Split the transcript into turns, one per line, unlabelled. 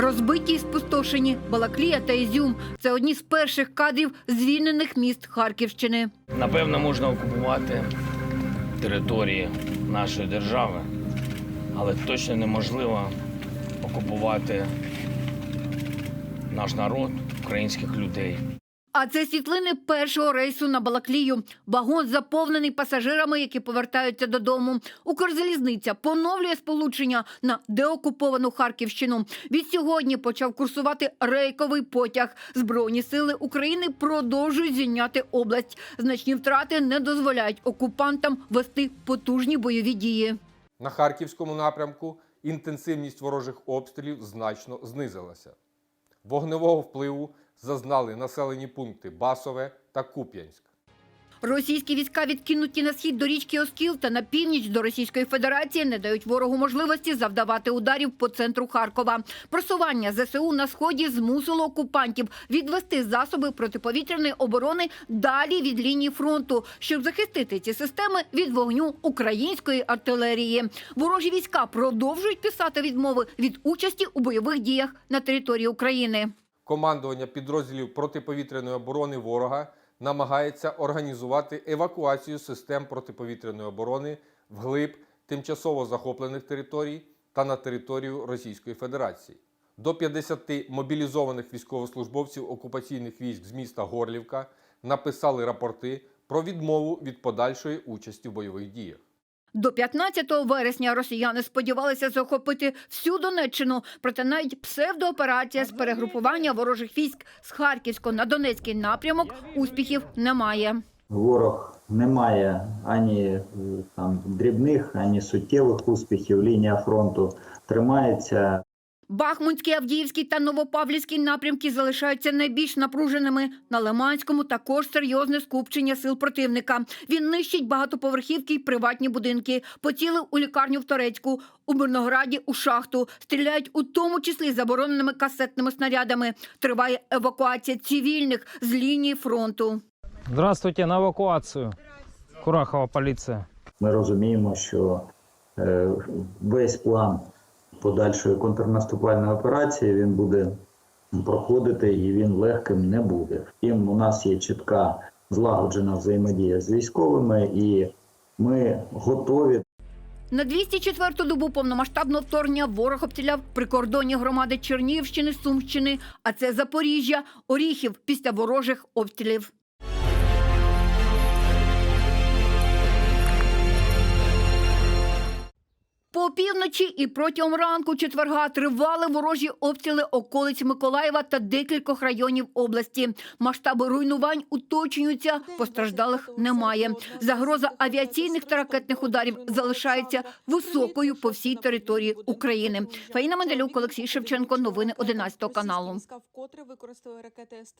Розбиті і спустошені Балаклія та Ізюм. Це одні з перших кадрів звільнених міст Харківщини.
Напевно, можна окупувати території нашої держави, але точно неможливо окупувати наш народ, українських людей.
А це світлини першого рейсу на Балаклію. Вагон заповнений пасажирами, які повертаються додому. Укрзалізниця поновлює сполучення на деокуповану Харківщину. Від сьогодні почав курсувати рейковий потяг. Збройні сили України продовжують звільняти область. Значні втрати не дозволяють окупантам вести потужні бойові дії.
На харківському напрямку інтенсивність ворожих обстрілів значно знизилася. Вогневого впливу зазнали населені пункти Басове та Куп'янськ.
Російські війська відкинуті на схід до річки Оскіл та на північ до Російської Федерації не дають ворогу можливості завдавати ударів по центру Харкова. Просування ЗСУ на сході змусило окупантів відвести засоби протиповітряної оборони далі від лінії фронту, щоб захистити ці системи від вогню української артилерії. Ворожі війська продовжують писати відмови від участі у бойових діях на території України.
Командування підрозділів протиповітряної оборони ворога намагається організувати евакуацію систем протиповітряної оборони вглиб тимчасово захоплених територій та на територію Російської Федерації. До 50 мобілізованих військовослужбовців окупаційних військ з міста Горлівка написали рапорти про відмову від подальшої участі в бойових діях.
До 15 вересня росіяни сподівалися захопити всю Донеччину, проте навіть псевдооперація з перегрупування ворожих військ з Харківського на Донецький напрямок успіхів немає.
Ворог не має ані е, там дрібних, ані суттєвих успіхів. Лінія фронту тримається.
Бахмутський, Авдіївський та Новопавлівський напрямки залишаються найбільш напруженими. На Лиманському також серйозне скупчення сил противника. Він нищить багатоповерхівки й приватні будинки. Поцілив у лікарню в Торецьку, у Мирнограді у шахту. Стріляють у тому числі забороненими касетними снарядами. Триває евакуація цивільних з лінії фронту.
Здравствуйте, на эвакуацию. Курахова полиция.
Ми розуміємо, що е, весь план подальшої контрнаступальної операції він буде проходити і він легким не буде. Втім, у нас є чітка злагоджена взаємодія з військовими, і ми готові
На 204-ту добу повномасштабного вторгнення ворог обстріляв прикордонні громади Чернігівщини, Сумщини, а це Запоріжжя, Оріхів після ворожих обстрілів. Півночі і протягом ранку четверга тривали ворожі обстріли околиць Миколаєва та декількох районів області. Масштаби руйнувань уточнюються, постраждалих немає. Загроза авіаційних та ракетних ударів залишається високою по всій території України. Фаїна Менделюк, Олексій Шевченко. Новини 11 каналу.